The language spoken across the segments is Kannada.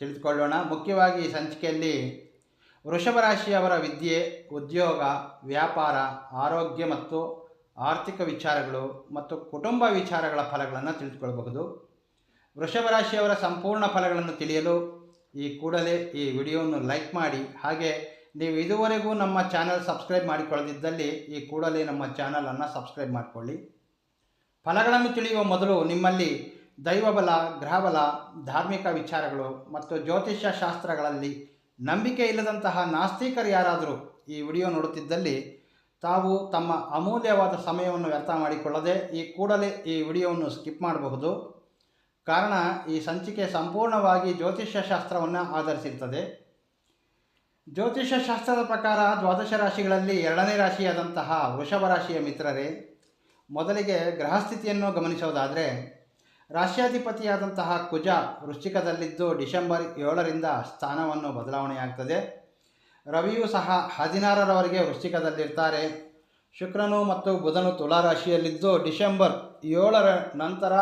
ತಿಳಿದುಕೊಳ್ಳೋಣ. ಮುಖ್ಯವಾಗಿ ಈ ಸಂಚಿಕೆಯಲ್ಲಿ ವೃಷಭ ರಾಶಿಯವರ ವಿದ್ಯೆ, ಉದ್ಯೋಗ, ವ್ಯಾಪಾರ, ಆರೋಗ್ಯ ಮತ್ತು ಆರ್ಥಿಕ ವಿಚಾರಗಳು ಮತ್ತು ಕುಟುಂಬ ವಿಚಾರಗಳ ಫಲಗಳನ್ನು ತಿಳಿದುಕೊಳ್ಳಬಹುದು. ವೃಷಭ ರಾಶಿಯವರ ಸಂಪೂರ್ಣ ಫಲಗಳನ್ನು ತಿಳಿಯಲು ಈ ಕೂಡಲೇ ಈ ವಿಡಿಯೋವನ್ನು ಲೈಕ್ ಮಾಡಿ. ಹಾಗೆ ನೀವು ಇದುವರೆಗೂ ನಮ್ಮ ಚಾನಲ್ ಸಬ್ಸ್ಕ್ರೈಬ್ ಮಾಡಿಕೊಳ್ಳದಿದ್ದಲ್ಲಿ ಈ ಕೂಡಲೇ ನಮ್ಮ ಚಾನಲನ್ನು ಸಬ್ಸ್ಕ್ರೈಬ್ ಮಾಡಿಕೊಳ್ಳಿ. ಫಲಗಳನ್ನು ತಿಳಿಯುವ ಮೊದಲು ನಿಮ್ಮಲ್ಲಿ ದೈವಬಲ, ಗ್ರಹಬಲ, ಧಾರ್ಮಿಕ ವಿಚಾರಗಳು ಮತ್ತು ಜ್ಯೋತಿಷ್ಯ ಶಾಸ್ತ್ರಗಳಲ್ಲಿ ನಂಬಿಕೆ ಇಲ್ಲದಂತಹ ನಾಸ್ತಿಕರು ಯಾರಾದರೂ ಈ ವಿಡಿಯೋ ನೋಡುತ್ತಿದ್ದಲ್ಲಿ ತಾವು ತಮ್ಮ ಅಮೂಲ್ಯವಾದ ಸಮಯವನ್ನು ವ್ಯರ್ಥ ಮಾಡಿಕೊಳ್ಳದೆ ಈ ಕೂಡಲೇ ಈ ವಿಡಿಯೋವನ್ನು ಸ್ಕಿಪ್ ಮಾಡಬಹುದು. ಕಾರಣ, ಈ ಸಂಚಿಕೆ ಸಂಪೂರ್ಣವಾಗಿ ಜ್ಯೋತಿಷ್ಯ ಶಾಸ್ತ್ರವನ್ನು ಆಧರಿಸಿರ್ತದೆ. ಜ್ಯೋತಿಷ್ಯ ಶಾಸ್ತ್ರದ ಪ್ರಕಾರ ದ್ವಾದಶ ರಾಶಿಗಳಲ್ಲಿ ಎರಡನೇ ರಾಶಿಯಾದಂತಹ ವೃಷಭ ರಾಶಿಯ ಮಿತ್ರರೇ, ಮೊದಲಿಗೆ ಗ್ರಹಸ್ಥಿತಿಯನ್ನು ಗಮನಿಸೋದಾದರೆ ರಾಶ್ಯಾಧಿಪತಿಯಾದಂತಹ ಕುಜ ವೃಶ್ಚಿಕದಲ್ಲಿದ್ದು ಡಿಸೆಂಬರ್ ಏಳರಿಂದ ಸ್ಥಾನವನ್ನು ಬದಲಾವಣೆಯಾಗ್ತದೆ. ರವಿಯೂ ಸಹ ಹದಿನಾರರವರೆಗೆ ವೃಶ್ಚಿಕದಲ್ಲಿರ್ತಾರೆ. ಶುಕ್ರನು ಮತ್ತು ಬುಧನು ತುಲಾ ರಾಶಿಯಲ್ಲಿದ್ದು ಡಿಸೆಂಬರ್ ಏಳರ ನಂತರ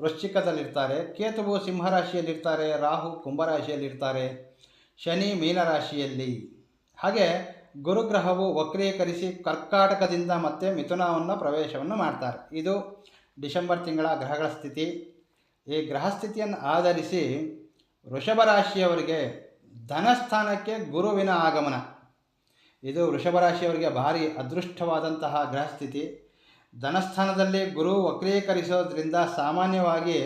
ವೃಶ್ಚಿಕದಲ್ಲಿರ್ತಾರೆ. ಕೇತುವು ಸಿಂಹರಾಶಿಯಲ್ಲಿರ್ತಾರೆ, ರಾಹು ಕುಂಭರಾಶಿಯಲ್ಲಿರ್ತಾರೆ, ಶನಿ ಮೀನರಾಶಿಯಲ್ಲಿ. ಹಾಗೆ ಗುರುಗ್ರಹವು ವಕ್ರೀಕರಿಸಿ ಕರ್ಕಾಟಕದಿಂದ ಮತ್ತೆ ಮಿಥುನವನ್ನು ಪ್ರವೇಶವನ್ನು ಮಾಡ್ತಾರೆ. ಇದು ಡಿಸೆಂಬರ್ ತಿಂಗಳ ಗ್ರಹಗಳ ಸ್ಥಿತಿ. ಈ ಗ್ರಹ ಸ್ಥಿತಿಯನ್ನು ಆಧರಿಸಿ ವೃಷಭ ರಾಶಿಯವರಿಗೆ ಧನಸ್ಥಾನಕ್ಕೆ ಗುರುವಿನ ಆಗಮನ. ಇದು ವೃಷಭ ರಾಶಿಯವರಿಗೆ ಭಾರಿ ಅದೃಷ್ಟವಾದಂತಹ ಗ್ರಹಸ್ಥಿತಿ ಧನಸ್ಥಾನದಲ್ಲಿ ಗುರು ವಕ್ರೀಕರಿಸೋದ್ರಿಂದ ಸಾಮಾನ್ಯವಾಗಿ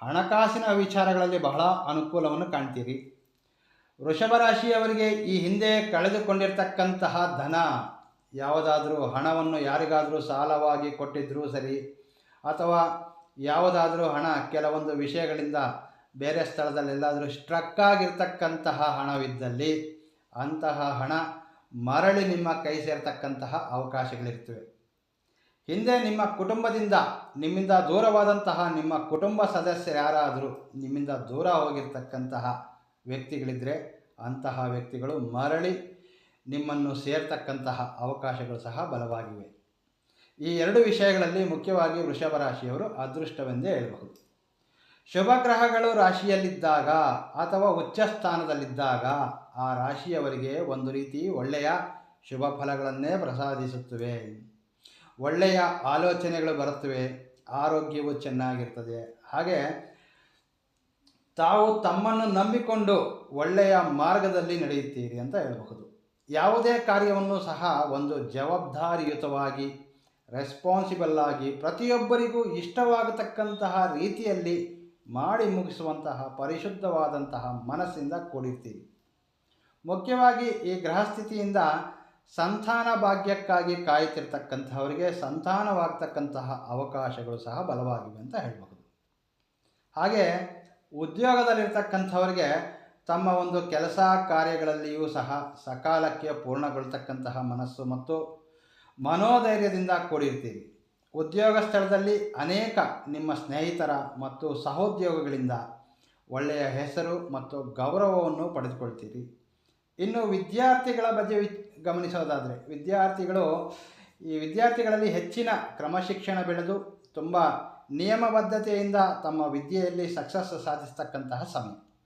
ಹಣಕಾಸಿನ ವಿಚಾರಗಳಲ್ಲಿ ಬಹಳ ಅನುಕೂಲವನ್ನು ಕಾಣ್ತೀರಿ. ವೃಷಭ ರಾಶಿಯವರಿಗೆ ಈ ಹಿಂದೆ ಕಳೆದುಕೊಂಡಿರ್ತಕ್ಕಂತಹ ಧನ, ಯಾವುದಾದರೂ ಹಣವನ್ನು ಯಾರಿಗಾದರೂ ಸಾಲವಾಗಿ ಕೊಟ್ಟಿದ್ದರೂ ಸರಿ ಅಥವಾ ಯಾವುದಾದರೂ ಹಣ, ಕೆಲವೊಂದು ವಿಷಯಗಳಿಂದ ಬೇರೆ ಸ್ಥಳದಲ್ಲೆಲ್ಲಾದರೂ ಸ್ಟ್ರಕ್ ಆಗಿರ್ತಕ್ಕಂತಹ ಹಣವಿದ್ದಲ್ಲಿ ಅಂತಹ ಹಣ ಮರಳಿ ನಿಮ್ಮ ಕೈ ಸೇರ್ತಕ್ಕಂತಹ ಅವಕಾಶಗಳಿರ್ತವೆ. ಹಿಂದೆ ನಿಮ್ಮ ಕುಟುಂಬದಿಂದ, ನಿಮ್ಮಿಂದ ದೂರವಾದಂತಹ ನಿಮ್ಮ ಕುಟುಂಬ ಸದಸ್ಯರು ಯಾರಾದರೂ ನಿಮ್ಮಿಂದ ದೂರ ಹೋಗಿರ್ತಕ್ಕಂತಹ ವ್ಯಕ್ತಿಗಳಿದ್ದರೆ ಅಂತಹ ವ್ಯಕ್ತಿಗಳು ಮರಳಿ ನಿಮ್ಮನ್ನು ಸೇರ್ತಕ್ಕಂತಹ ಅವಕಾಶಗಳು ಸಹ ಬಲವಾಗಿವೆ. ಈ ಎರಡು ವಿಷಯಗಳಲ್ಲಿ ಮುಖ್ಯವಾಗಿ ವೃಷಭ ರಾಶಿಯವರು ಅದೃಷ್ಟವೆಂದೇ ಹೇಳಬಹುದು. ಶುಭ ಗ್ರಹಗಳು ರಾಶಿಯಲ್ಲಿದ್ದಾಗ ಅಥವಾ ಉಚ್ಚ ಸ್ಥಾನದಲ್ಲಿದ್ದಾಗ ಆ ರಾಶಿಯವರಿಗೆ ಒಂದು ರೀತಿ ಒಳ್ಳೆಯ ಶುಭ ಫಲಗಳನ್ನೇ ಪ್ರಸಾದಿಸುತ್ತವೆ. ಒಳ್ಳೆಯ ಆಲೋಚನೆಗಳು ಬರುತ್ತವೆ. ಆರೋಗ್ಯವು ಚೆನ್ನಾಗಿರ್ತದೆ. ಹಾಗೆ ತಾವು ತಮ್ಮನ್ನು ನಂಬಿಕೊಂಡು ಒಳ್ಳೆಯ ಮಾರ್ಗದಲ್ಲಿ ನಡೆಯುತ್ತೀರಿ ಅಂತ ಹೇಳಬಹುದು. ಯಾವುದೇ ಕಾರ್ಯವನ್ನು ಸಹ ಒಂದು ಜವಾಬ್ದಾರಿಯುತವಾಗಿ ರೆಸ್ಪಾನ್ಸಿಬಲ್ ಆಗಿ ಪ್ರತಿಯೊಬ್ಬರಿಗೂ ಇಷ್ಟವಾಗತಕ್ಕಂತಹ ರೀತಿಯಲ್ಲಿ ಮಾಡಿ ಮುಗಿಸುವಂತಹ ಪರಿಶುದ್ಧವಾದಂತಹ ಮನಸ್ಸಿಂದ ಕೂಡಿರ್ತೀವಿ ಮುಖ್ಯವಾಗಿ ಈ ಗ್ರಹಸ್ಥಿತಿಯಿಂದ ಸಂತಾನ ಭಾಗ್ಯಕ್ಕಾಗಿ ಕಾಯುತ್ತಿರ್ತಕ್ಕಂಥವರಿಗೆ ಸಂತಾನವಾಗ್ತಕ್ಕಂತಹ ಅವಕಾಶಗಳು ಸಹ ಬಲವಾಗಿವೆ ಅಂತ ಹೇಳಬಹುದು. ಹಾಗೆ ಉದ್ಯೋಗದಲ್ಲಿರ್ತಕ್ಕಂಥವರಿಗೆ ತಮ್ಮ ಒಂದು ಕೆಲಸ ಕಾರ್ಯಗಳಲ್ಲಿಯೂ ಸಹ ಸಕಾಲಕ್ಕೆ ಪೂರ್ಣಗೊಳ್ತಕ್ಕಂತಹ ಮನಸ್ಸು ಮತ್ತು ಮನೋಧೈರ್ಯದಿಂದ ಕೂಡಿರ್ತೀರಿ. ಉದ್ಯೋಗ ಸ್ಥಳದಲ್ಲಿ ಅನೇಕ ನಿಮ್ಮ ಸ್ನೇಹಿತರ ಮತ್ತು ಸಹೋದ್ಯೋಗಗಳಿಂದ ಒಳ್ಳೆಯ ಹೆಸರು ಮತ್ತು ಗೌರವವನ್ನು ಪಡೆದುಕೊಳ್ತೀರಿ. ಇನ್ನು ವಿದ್ಯಾರ್ಥಿಗಳ ಬಗ್ಗೆ ವಿ ಗಮನಿಸೋದಾದರೆ, ವಿದ್ಯಾರ್ಥಿಗಳು, ಈ ವಿದ್ಯಾರ್ಥಿಗಳಲ್ಲಿ ಹೆಚ್ಚಿನ ಕ್ರಮಶಿಕ್ಷಣ ಬೆಳೆದು ತುಂಬ ನಿಯಮಬದ್ಧತೆಯಿಂದ ತಮ್ಮ ವಿದ್ಯೆಯಲ್ಲಿ ಸಕ್ಸಸ್ ಸಾಧಿಸ್ತಕ್ಕಂತಹ ಸಮಯ.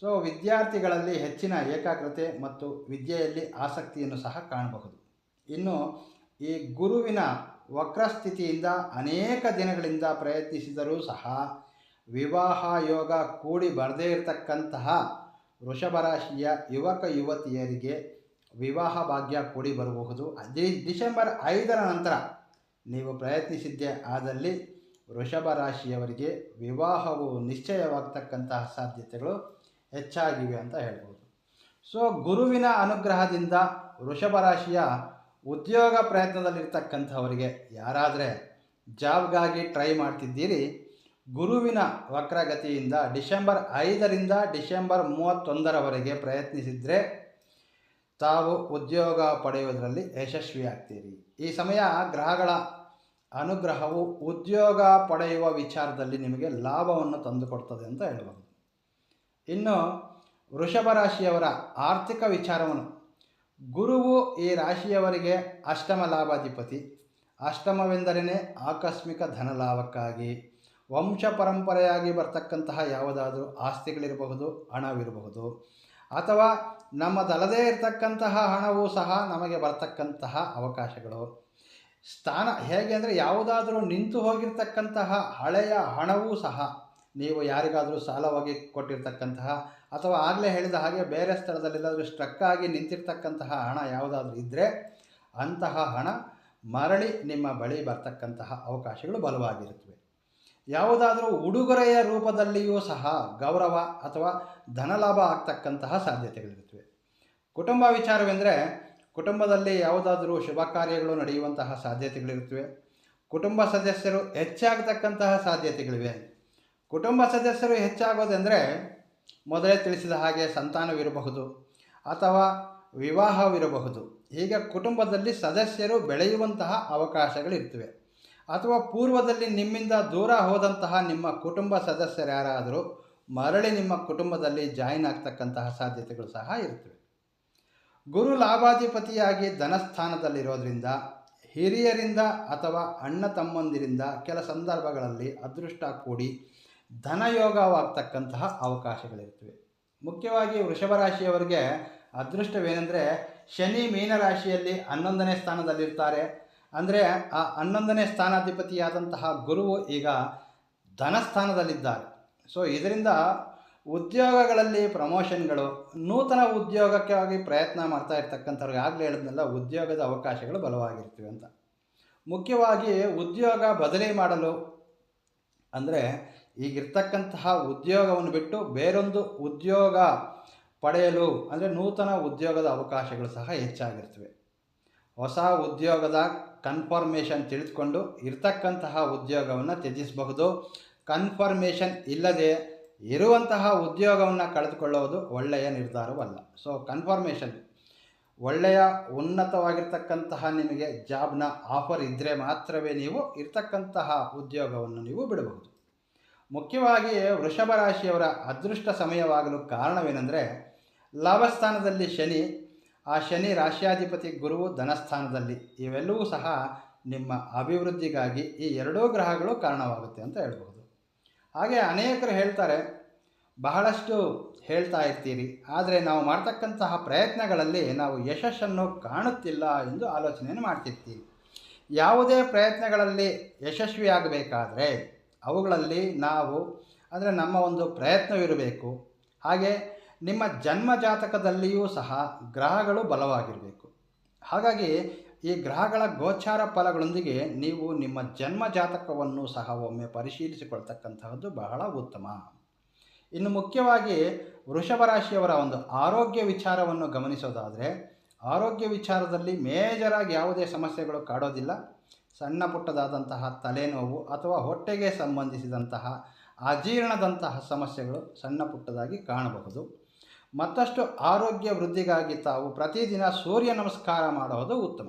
ಸೊ, ವಿದ್ಯಾರ್ಥಿಗಳಲ್ಲಿ ಹೆಚ್ಚಿನ ಏಕಾಗ್ರತೆ ಮತ್ತು ವಿದ್ಯೆಯಲ್ಲಿ ಆಸಕ್ತಿಯನ್ನು ಸಹ ಕಾಣಬಹುದು. ಇನ್ನು ಈ ಗುರುವಿನ ವಕ್ರಸ್ಥಿತಿಯಿಂದ ಅನೇಕ ದಿನಗಳಿಂದ ಪ್ರಯತ್ನಿಸಿದರೂ ಸಹ ವಿವಾಹ ಯೋಗ ಕೂಡಿ ಬರದೇ ಇರತಕ್ಕಂತಹ ವೃಷಭರಾಶಿಯ ಯುವಕ ಯುವತಿಯರಿಗೆ ವಿವಾಹ ಭಾಗ್ಯ ಕೂಡಿ ಬರಬಹುದು. ಅದೇ ಡಿಸೆಂಬರ್ ಐದರ ನಂತರ ನೀವು ಪ್ರಯತ್ನಿಸಿದ್ದೇ ಆದಲ್ಲಿ ವೃಷಭ ರಾಶಿಯವರಿಗೆ ವಿವಾಹವು ನಿಶ್ಚಯವಾಗ್ತಕ್ಕಂತಹ ಸಾಧ್ಯತೆಗಳು ಹೆಚ್ಚಾಗಿವೆ ಅಂತ ಹೇಳ್ಬೋದು. ಸೊ ಗುರುವಿನ ಅನುಗ್ರಹದಿಂದ ವೃಷಭ ರಾಶಿಯ ಉದ್ಯೋಗ ಪ್ರಯತ್ನದಲ್ಲಿರ್ತಕ್ಕಂಥವರಿಗೆ ಯಾರಾದರೆ ಜಾಬ್ಗಾಗಿ ಟ್ರೈ ಮಾಡ್ತಿದ್ದೀರಿ, ಗುರುವಿನ ವಕ್ರಗತಿಯಿಂದ ಡಿಸೆಂಬರ್ ಐದರಿಂದ ಡಿಸೆಂಬರ್ ಮೂವತ್ತೊಂದರವರೆಗೆ ಪ್ರಯತ್ನಿಸಿದರೆ ತಾವು ಉದ್ಯೋಗ ಪಡೆಯುವುದರಲ್ಲಿ ಯಶಸ್ವಿಯಾಗ್ತೀರಿ. ಈ ಸಮಯ ಗ್ರಹಗಳ ಅನುಗ್ರಹವು ಉದ್ಯೋಗ ಪಡೆಯುವ ವಿಚಾರದಲ್ಲಿ ನಿಮಗೆ ಲಾಭವನ್ನು ತಂದುಕೊಡ್ತದೆ ಅಂತ ಹೇಳ್ಬೋದು. ಇನ್ನು ವೃಷಭ ರಾಶಿಯವರ ಆರ್ಥಿಕ ವಿಚಾರವನ್ನು ಗುರುವು ಈ ರಾಶಿಯವರಿಗೆ ಅಷ್ಟಮ ಲಾಭಾಧಿಪತಿ. ಅಷ್ಟಮವೆಂದರೇ ಆಕಸ್ಮಿಕ ಧನಲಾಭಕ್ಕಾಗಿ. ವಂಶ ಪರಂಪರೆಯಾಗಿ ಬರ್ತಕ್ಕಂತಹ ಯಾವುದಾದರೂ ಆಸ್ತಿಗಳಿರಬಹುದು, ಹಣವಿರಬಹುದು. ಅಥವಾ ನಮ್ಮದಲ್ಲದೇ ಇರತಕ್ಕಂತಹ ಹಣವೂ ಸಹ ನಮಗೆ ಬರ್ತಕ್ಕಂತಹ ಅವಕಾಶಗಳು. ಸ್ಥಾನ ಹೇಗೆ ಅಂದರೆ ಯಾವುದಾದರೂ ನಿಂತು ಹೋಗಿರ್ತಕ್ಕಂತಹ ಹಳೆಯ ಹಣವೂ ಸಹ ನೀವು ಯಾರಿಗಾದರೂ ಸಾಲವಾಗಿ ಕೊಟ್ಟಿರ್ತಕ್ಕಂತಹ ಅಥವಾ ಆಗಲೇ ಹೇಳಿದ ಹಾಗೆ ಬೇರೆ ಸ್ಥಳದಲ್ಲೆಲ್ಲಾದರೂ ಸ್ಟ್ರಕ್ ಆಗಿ ನಿಂತಿರ್ತಕ್ಕಂತಹ ಹಣ ಯಾವುದಾದ್ರೂ ಇದ್ದರೆ ಅಂತಹ ಹಣ ಮರಳಿ ನಿಮ್ಮ ಬಳಿ ಬರ್ತಕ್ಕಂತಹ ಅವಕಾಶಗಳು ಬಲವಾಗಿರುತ್ತವೆ. ಯಾವುದಾದರೂ ಉಡುಗೊರೆಯ ರೂಪದಲ್ಲಿಯೂ ಸಹ ಗೌರವ ಅಥವಾ ಧನಲಾಭ ಆಗ್ತಕ್ಕಂತಹ ಸಾಧ್ಯತೆಗಳಿರುತ್ತವೆ. ಕುಟುಂಬ ವಿಚಾರವೆಂದರೆ ಕುಟುಂಬದಲ್ಲಿ ಯಾವುದಾದರೂ ಶುಭ ಕಾರ್ಯಗಳು ನಡೆಯುವಂತಹ ಸಾಧ್ಯತೆಗಳಿರುತ್ತವೆ. ಕುಟುಂಬ ಸದಸ್ಯರು ಹೆಚ್ಚಾಗತಕ್ಕಂತಹ ಸಾಧ್ಯತೆಗಳಿವೆ. ಕುಟುಂಬ ಸದಸ್ಯರು ಹೆಚ್ಚಾಗೋದೆಂದರೆ ಮೊದಲೇ ತಿಳಿಸಿದ ಹಾಗೆ ಸಂತಾನವಿರಬಹುದು ಅಥವಾ ವಿವಾಹವಿರಬಹುದು. ಹೀಗೆ ಕುಟುಂಬದಲ್ಲಿ ಸದಸ್ಯರು ಬೆಳೆಯುವಂತಹ ಅವಕಾಶಗಳಿರ್ತವೆ ಅಥವಾ ಪೂರ್ವದಲ್ಲಿ ನಿಮ್ಮಿಂದ ದೂರ ಹೋದಂತಹ ನಿಮ್ಮ ಕುಟುಂಬ ಸದಸ್ಯರು ಯಾರಾದರೂ ಮರಳಿ ನಿಮ್ಮ ಕುಟುಂಬದಲ್ಲಿ ಜಾಯಿನ್ ಆಗ್ತಕ್ಕಂತಹ ಸಾಧ್ಯತೆಗಳು ಸಹ ಇರ್ತವೆ ಗುರು ಲಾಭಾಧಿಪತಿಯಾಗಿ ಧನಸ್ಥಾನದಲ್ಲಿರೋದ್ರಿಂದ, ಹಿರಿಯರಿಂದ ಅಥವಾ ಅಣ್ಣ ತಮ್ಮಂದಿರಿಂದ ಕೆಲ ಸಂದರ್ಭಗಳಲ್ಲಿ ಅದೃಷ್ಟ ಕೂಡಿ ಧನಯೋಗವಾಗ್ತಕ್ಕಂತಹ ಅವಕಾಶಗಳಿರ್ತವೆ ಮುಖ್ಯವಾಗಿ ವೃಷಭ ರಾಶಿಯವರಿಗೆ ಅದೃಷ್ಟವೇನೆಂದರೆ ಶನಿ ಮೀನರಾಶಿಯಲ್ಲಿ ಹನ್ನೊಂದನೇ ಸ್ಥಾನದಲ್ಲಿರ್ತಾರೆ. ಅಂದರೆ ಆ ಹನ್ನೊಂದನೇ ಸ್ಥಾನಾಧಿಪತಿಯಾದಂತಹ ಗುರುವು ಈಗ ಧನಸ್ಥಾನದಲ್ಲಿದ್ದಾರೆ ಸೊ ಇದರಿಂದ ಉದ್ಯೋಗಗಳಲ್ಲಿ ಪ್ರಮೋಷನ್ಗಳು, ನೂತನ ಉದ್ಯೋಗಕ್ಕಾಗಿ ಪ್ರಯತ್ನ ಮಾಡ್ತಾ ಇರ್ತಕ್ಕಂಥವ್ರಿಗೆ ಆಗಲೇ ಹೇಳಿದ್ನೆಲ್ಲ, ಉದ್ಯೋಗದ ಅವಕಾಶಗಳು ಬಲವಾಗಿರ್ತವೆ ಅಂತ. ಮುಖ್ಯವಾಗಿ ಉದ್ಯೋಗ ಬದಲಿ ಮಾಡಲು ಅಂದರೆ ಈಗಿರ್ತಕ್ಕಂತಹ ಉದ್ಯೋಗವನ್ನು ಬಿಟ್ಟು ಬೇರೊಂದು ಉದ್ಯೋಗ ಪಡೆಯಲು ಅಂದರೆ ನೂತನ ಉದ್ಯೋಗದ ಅವಕಾಶಗಳು ಸಹ ಹೆಚ್ಚಾಗಿರ್ತವೆ. ಹೊಸ ಉದ್ಯೋಗದ ಕನ್ಫರ್ಮೇಷನ್ ತಿಳಿದುಕೊಂಡು ಇರ್ತಕ್ಕಂತಹ ಉದ್ಯೋಗವನ್ನು ತ್ಯಜಿಸಬಹುದು. ಕನ್ಫರ್ಮೇಷನ್ ಇಲ್ಲದೆ ಇರುವಂತಹ ಉದ್ಯೋಗವನ್ನು ಕಳೆದುಕೊಳ್ಳುವುದು ಒಳ್ಳೆಯ ನಿರ್ಧಾರವಲ್ಲ. ಸೊ ಕನ್ಫರ್ಮೇಷನ್ ಒಳ್ಳೆಯ ಉನ್ನತವಾಗಿರ್ತಕ್ಕಂತಹ ನಿಮಗೆ ಜಾಬ್ನ ಆಫರ್ ಇದ್ದರೆ ಮಾತ್ರವೇ ನೀವು ಇರ್ತಕ್ಕಂತಹ ಉದ್ಯೋಗವನ್ನು ನೀವು ಬಿಡಬಹುದು. ಮುಖ್ಯವಾಗಿ ವೃಷಭ ರಾಶಿಯವರ ಅದೃಷ್ಟ ಸಮಯವಾಗಲು ಕಾರಣವೇನೆಂದರೆ ಲಾಭಸ್ಥಾನದಲ್ಲಿ ಶನಿ, ಆ ಶನಿ ರಾಶ್ಯಾಧಿಪತಿ ಗುರುವು ಧನಸ್ಥಾನದಲ್ಲಿ. ಇವೆಲ್ಲವೂ ಸಹ ನಿಮ್ಮ ಅಭಿವೃದ್ಧಿಗಾಗಿ ಈ ಎರಡೂ ಗ್ರಹಗಳು ಕಾರಣವಾಗುತ್ತೆ ಅಂತ ಹೇಳ್ಬೋದು. ಹಾಗೆ ಅನೇಕರು ಹೇಳ್ತಾರೆ, ಬಹಳಷ್ಟು ಹೇಳ್ತಾ ಇರ್ತೀರಿ, ಆದರೆ ನಾವು ಮಾಡ್ತಕ್ಕಂತಹ ಪ್ರಯತ್ನಗಳಲ್ಲಿ ನಾವು ಯಶಸ್ಸನ್ನು ಕಾಣುತ್ತಿಲ್ಲ ಎಂದು ಆಲೋಚನೆಯನ್ನು ಮಾಡ್ತಿರ್ತೀವಿ ಯಾವುದೇ ಪ್ರಯತ್ನಗಳಲ್ಲಿ ಯಶಸ್ವಿಯಾಗಬೇಕಾದ್ರೆ ಅವುಗಳಲ್ಲಿ ನಾವು ಅಂದರೆ ನಮ್ಮ ಒಂದು ಪ್ರಯತ್ನವಿರಬೇಕು. ಹಾಗೆ ನಿಮ್ಮ ಜನ್ಮ ಜಾತಕದಲ್ಲಿಯೂ ಸಹ ಗ್ರಹಗಳು ಬಲವಾಗಿರಬೇಕು. ಹಾಗಾಗಿ ಈ ಗ್ರಹಗಳ ಗೋಚಾರ ಫಲಗಳೊಂದಿಗೆ ನೀವು ನಿಮ್ಮ ಜನ್ಮ ಜಾತಕವನ್ನು ಸಹ ಒಮ್ಮೆ ಪರಿಶೀಲಿಸಿಕೊಳ್ತಕ್ಕಂತಹದ್ದು ಬಹಳ ಉತ್ತಮ. ಇನ್ನು ಮುಖ್ಯವಾಗಿ ವೃಷಭ ರಾಶಿಯವರ ಒಂದು ಆರೋಗ್ಯ ವಿಚಾರವನ್ನು ಗಮನಿಸೋದಾದರೆ, ಆರೋಗ್ಯ ವಿಚಾರದಲ್ಲಿ ಮೇಜರಾಗಿ ಯಾವುದೇ ಸಮಸ್ಯೆಗಳು ಕಾಡೋದಿಲ್ಲ. ಸಣ್ಣ ಪುಟ್ಟದಾದಂತಹ ತಲೆನೋವು ಅಥವಾ ಹೊಟ್ಟೆಗೆ ಸಂಬಂಧಿಸಿದಂತಹ ಅಜೀರ್ಣದಂತಹ ಸಮಸ್ಯೆಗಳು ಸಣ್ಣ ಪುಟ್ಟದಾಗಿ ಕಾಣಬಹುದು. ಮತ್ತಷ್ಟು ಆರೋಗ್ಯ ವೃದ್ಧಿಗಾಗಿ ತಾವು ಪ್ರತಿದಿನ ಸೂರ್ಯ ನಮಸ್ಕಾರ ಮಾಡೋದು ಉತ್ತಮ.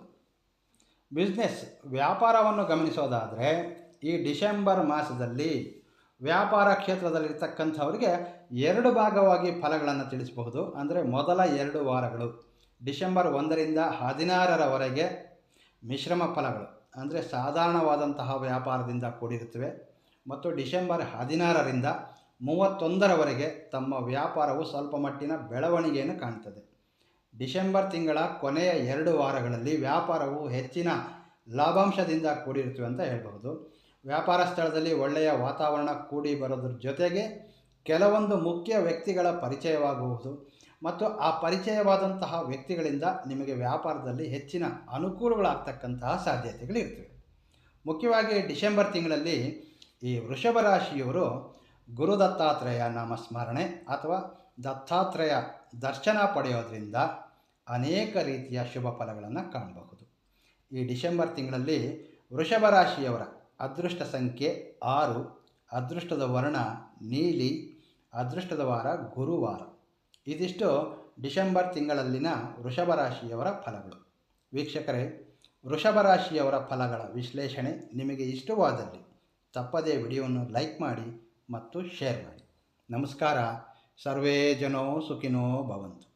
ಬಿಸ್ನೆಸ್ ವ್ಯಾಪಾರವನ್ನು ಗಮನಿಸೋದಾದರೆ, ಈ ಡಿಸೆಂಬರ್ ಮಾಸದಲ್ಲಿ ವ್ಯಾಪಾರ ಕ್ಷೇತ್ರದಲ್ಲಿರ್ತಕ್ಕಂಥವರಿಗೆ ಎರಡು ಭಾಗವಾಗಿ ಫಲಗಳನ್ನು ತಿಳಿಸಬಹುದು. ಅಂದರೆ ಮೊದಲ ಎರಡು ವಾರಗಳು, ಡಿಸೆಂಬರ್ ಒಂದರಿಂದ ಹದಿನಾರರವರೆಗೆ ಮಿಶ್ರಮ ಫಲಗಳು. ಅಂದರೆ ಸಾಧಾರಣವಾದಂತಹ ವ್ಯಾಪಾರದಿಂದ ಕೂಡಿರುತ್ತವೆ. ಮತ್ತು ಡಿಸೆಂಬರ್ ಹದಿನಾರರಿಂದ ಮೂವತ್ತೊಂದರವರೆಗೆ ತಮ್ಮ ವ್ಯಾಪಾರವು ಸ್ವಲ್ಪ ಮಟ್ಟಿನ ಬೆಳವಣಿಗೆಯನ್ನು ಕಾಣ್ತದೆ. ಡಿಸೆಂಬರ್ ತಿಂಗಳ ಕೊನೆಯ ಎರಡು ವಾರಗಳಲ್ಲಿ ವ್ಯಾಪಾರವು ಹೆಚ್ಚಿನ ಲಾಭಾಂಶದಿಂದ ಕೂಡಿರುತ್ತವೆ ಅಂತ ಹೇಳಬಹುದು. ವ್ಯಾಪಾರ ಸ್ಥಳದಲ್ಲಿ ಒಳ್ಳೆಯ ವಾತಾವರಣ ಕೂಡಿ ಬರೋದ್ರ ಜೊತೆಗೆ ಕೆಲವೊಂದು ಮುಖ್ಯ ವ್ಯಕ್ತಿಗಳ ಪರಿಚಯವಾಗುವುದು. ಮತ್ತು ಆ ಪರಿಚಯವಾದಂತಹ ವ್ಯಕ್ತಿಗಳಿಂದ ನಿಮಗೆ ವ್ಯಾಪಾರದಲ್ಲಿ ಹೆಚ್ಚಿನ ಅನುಕೂಲಗಳಾಗ್ತಕ್ಕಂತಹ ಸಾಧ್ಯತೆಗಳಿರ್ತವೆ ಮುಖ್ಯವಾಗಿ ಡಿಸೆಂಬರ್ ತಿಂಗಳಲ್ಲಿ ಈ ವೃಷಭ ರಾಶಿಯವರು ಗುರು ದತ್ತಾತ್ರೇಯ ನಾಮ ಸ್ಮರಣೆ ಅಥವಾ ದತ್ತಾತ್ರೇಯ ದರ್ಶನ ಪಡೆಯೋದ್ರಿಂದ ಅನೇಕ ರೀತಿಯ ಶುಭ ಫಲಗಳನ್ನು ಕಾಣಬಹುದು. ಈ ಡಿಸೆಂಬರ್ ತಿಂಗಳಲ್ಲಿ ವೃಷಭ ರಾಶಿಯವರ ಅದೃಷ್ಟ ಸಂಖ್ಯೆ ಆರು, ಅದೃಷ್ಟದ ವರ್ಣ ನೀಲಿ, ಅದೃಷ್ಟದ ವಾರ ಗುರುವಾರ. ಇದಿಷ್ಟು ಡಿಸೆಂಬರ್ ತಿಂಗಳಲ್ಲಿನ ವೃಷಭ ರಾಶಿಯವರ ಫಲಗಳು. ವೀಕ್ಷಕರೇ, ವೃಷಭ ರಾಶಿಯವರ ಫಲಗಳ ವಿಶ್ಲೇಷಣೆ ನಿಮಗೆ ಇಷ್ಟವಾದಲ್ಲಿ ತಪ್ಪದೇ ವಿಡಿಯೋವನ್ನು ಲೈಕ್ ಮಾಡಿ ಮತ್ತು ಶೇರ್ ಮಾಡಿ. ನಮಸ್ಕಾರ. ಸರ್ವೇ ಜನೋ ಸುಖಿನೋ ಭವಂತು.